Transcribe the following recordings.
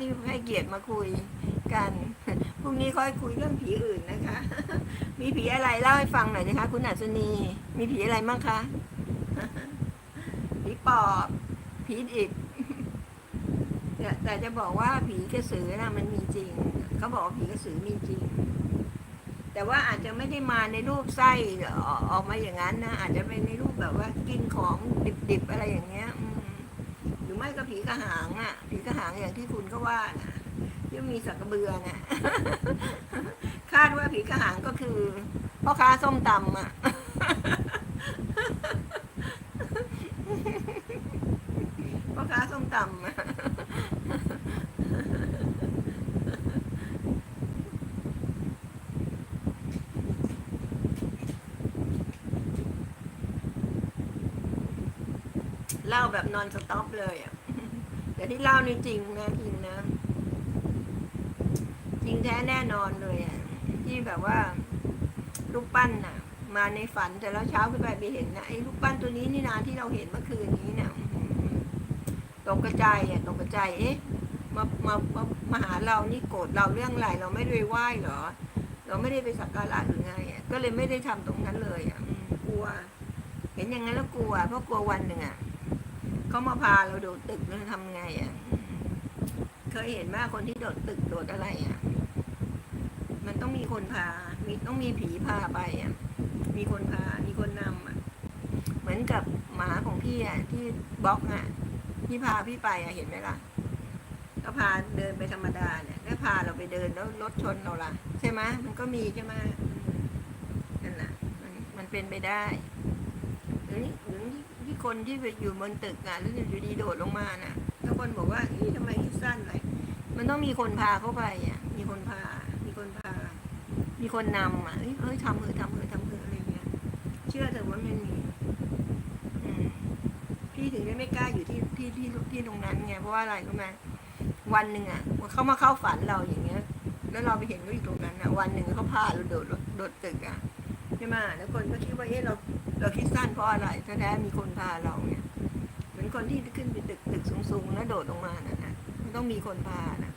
ที่ให้เกียรติมาคุยกันพรุ่งนี้ค่อยคุยเรื่องผีอื่นนะคะ มีผีอะไรเล่าให้ฟังหน่อยนะคะ คุณอัศนี มีผีอะไรบ้างคะผีปอบผีดิบแต่จะบอกว่าผีกระสือนะมันมีจริง เขาบอกว่าผีกระสือมีจริง แต่ว่าอาจจะไม่ได้มาในรูปไส้ออกออกมาอย่างนั้นนะอาจจะเป็นในรูปแบบว่ากินของดิบๆอะไรอย่างเงี้ย ไม่ก็ผีกระหางอะ ผีกระหางอย่างที่คุณก็ว่านะที่มีสักกระเบือน่ะคาดว่าผีกระหางก็คือพ่อค้าส้มตำอะ พ่อค้าส้มตำอะ เล่าแบบนอนสต็อปเลยอะแต่ที่เล่านี่จริงนะจริงนะ จริงแท้แน่นอนเลยอะที่แบบว่ารูปปั้นน่ะ มาในฝันแต่แล้วเช้าขึ้นไปไปเห็นนะไอ้รูปปั้นตัวนี้นี่นาที่เราเห็นเมื่อคืนนี้เนี่ยตกกระจายอะตกกระจายเอ๊ะมามามามาหาเรานี่โกรธเราเรื่องอะไรเราไม่ได้ไหว้เหรอ เราไม่ได้ไปสักการะหรือไงอะก็เลยไม่ได้ทำตรงนั้นเลยอะกลัว เห็นอย่างนั้นแล้วกลัวเพราะกลัววันหนึ่งอะ เขามาพาเราโดดตึกเราทำไงอะ เคยเห็นไหมคนที่โดดตึกโดดอะไรอะ มันต้องมีคนพา มีต้องมีผีพาไปอะ มีคนพา มีคนนำอะ เหมือนกับหมาของพี่อะที่บล็อกอะ ที่พาพี่ไปอะเห็นไหมล่ะก็พาเดินไปธรรมดาเนี่ยแล้วพาเราไปเดินแล้วรถชนเราล่ะ ใช่ไหมมันก็มีใช่ไหมนั่นน่ะมันมันเป็นไปได้หรือหรือ คนที่ไปอยู่บนตึกอะแล้วอยู่ดีโดดลงมาน่ะแล้วคนบอกว่าเอ๊ะทำไมคิดสั้นเลยมันต้องมีคนพาเข้าไปอะ มีคนพา มีคนพา มีคนนำอะเอ้ยทำเถอทำเถอทำเถออะไรเงี้ย เชื่อเถอะว่ามันมีพี่ถึงได้ไม่กล้าอยู่ที่ที่ที่ที่ตรงนั้นไงเพราะว่าอะไรรู้ไหมวันหนึ่งอะเขามาเข้าฝันเราอย่างเงี้ย แล้วเราไปเห็นเขาอยู่ตรงนั้นอะ วันหนึ่งเขาพาเราโดดโดดตึกอะใช่ไหมแล้วคนก็คิดว่าเอ๊ะเรา เราคิดสั้นเพราะอะไรแท้ๆมีคนพาเราเนี่ยเหมือนคนที่ขึ้นไปตึกตึกสูงๆแล้วโดดลงมาน่ะนะมันต้องมีคนพานะ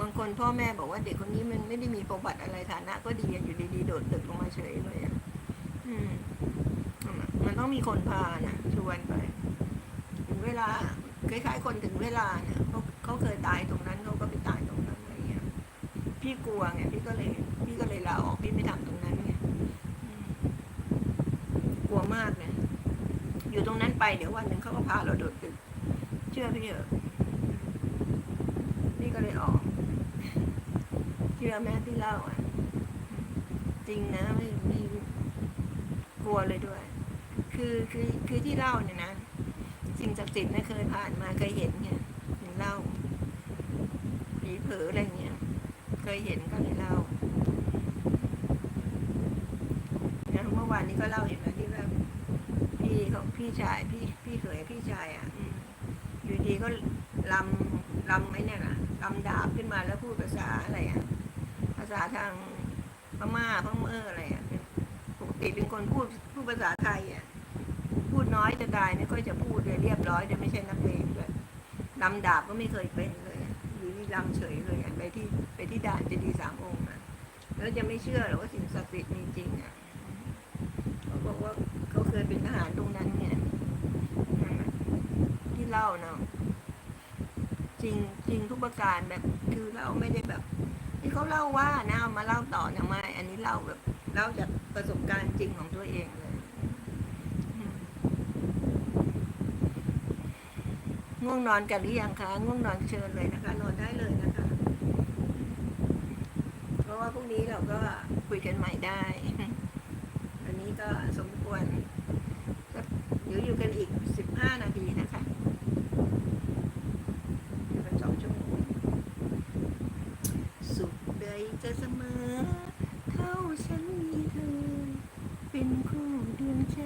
บางคนพ่อแม่บอกว่าเด็กคนนี้มันไม่ได้มีประวัติอะไรฐานะ ก็ดีอยู่ดีๆโดดตึกลงมาเฉยเลยอะอืมมันต้องมีคนพานะชวนไปถึงเวลาคล้ายๆคนถึงเวลาเนี่ยเขาเขาเคยตายตรงนั้นเขาก็ไปตายตรงนั้นอะไรเงี้ยพี่กลัวไงพี่ก็เลย พี่ก็เลยลาออกพี่ไม่ทำตรงนั้น ลัวมากเนี่ยอยู่ตรงนั้นไปเดี๋ยววันหนึ่งเขาก็พาเราโดดตึก เชื่อพี่เถอะพี่ก็เลยออกเชื่อแม่ที่เล่าอะ จริงนะไม่ไม่กลัวเลยด้วย คือคือคือที่เล่าเนี่ยนะสิ่งศักดิ์สิทธิ์ไม่เคยผ่านมาเคยเห็นไงถึงเล่าผีเผลออะไรเงี้ยเคยเห็นก็เลยเล่าเมื่อวานนี้ก็เล่าเห็นไหม ที่ว่าพี่ของพี่ชายพี่พี่เขยพี่ชายอะอืมอยู่ดีก็ลำลำไอ้เนี่ยนะลำดาบขึ้นมาแล้วพูดภาษาอะไรอะภาษาทางพม่าพม่าอะไรอะเป็นปกติเป็นคนพูดพูดภาษาไทยอะพูดน้อยจะตายไม่ค่อยจะพูดเลยเรียบร้อยแต่ไม่ใช่นักเลงด้วยลำดาบก็ไม่เคยเป็นเลยอะอยู่นี่ลำเฉยเลยอะไปที่ไปที่ด่านเจดีย์สามองค์อะแล้วจะไม่เชื่อหรอกว่าสิ่งศักดิ์สิทธิ์มีจริงอะเขาบอกว่าเขาเคยเป็นทหารตรงนั้นเนี่ยนั่นแหละที่เล่าเนาะจ ริงจริงทุกประการแบบคือเราไม่ได้แบบ ที่เขาเล่าว่านะเอามาเล่าต่อนะไม่อันนี้เล่าแบบเล่าจากประสบการณ์จริงของตัวเองเลยง่วงนอนกันหรือยังคะง่วงนอนเชิญเลยนะคะ นอนได้เลยนะคะ เพราะว่าพรุ่งนี้เราก็คุยกันใหม่ได้ ยจะเสมอ เท่าฉันมีเธอ เป็นคู่ดวงใจ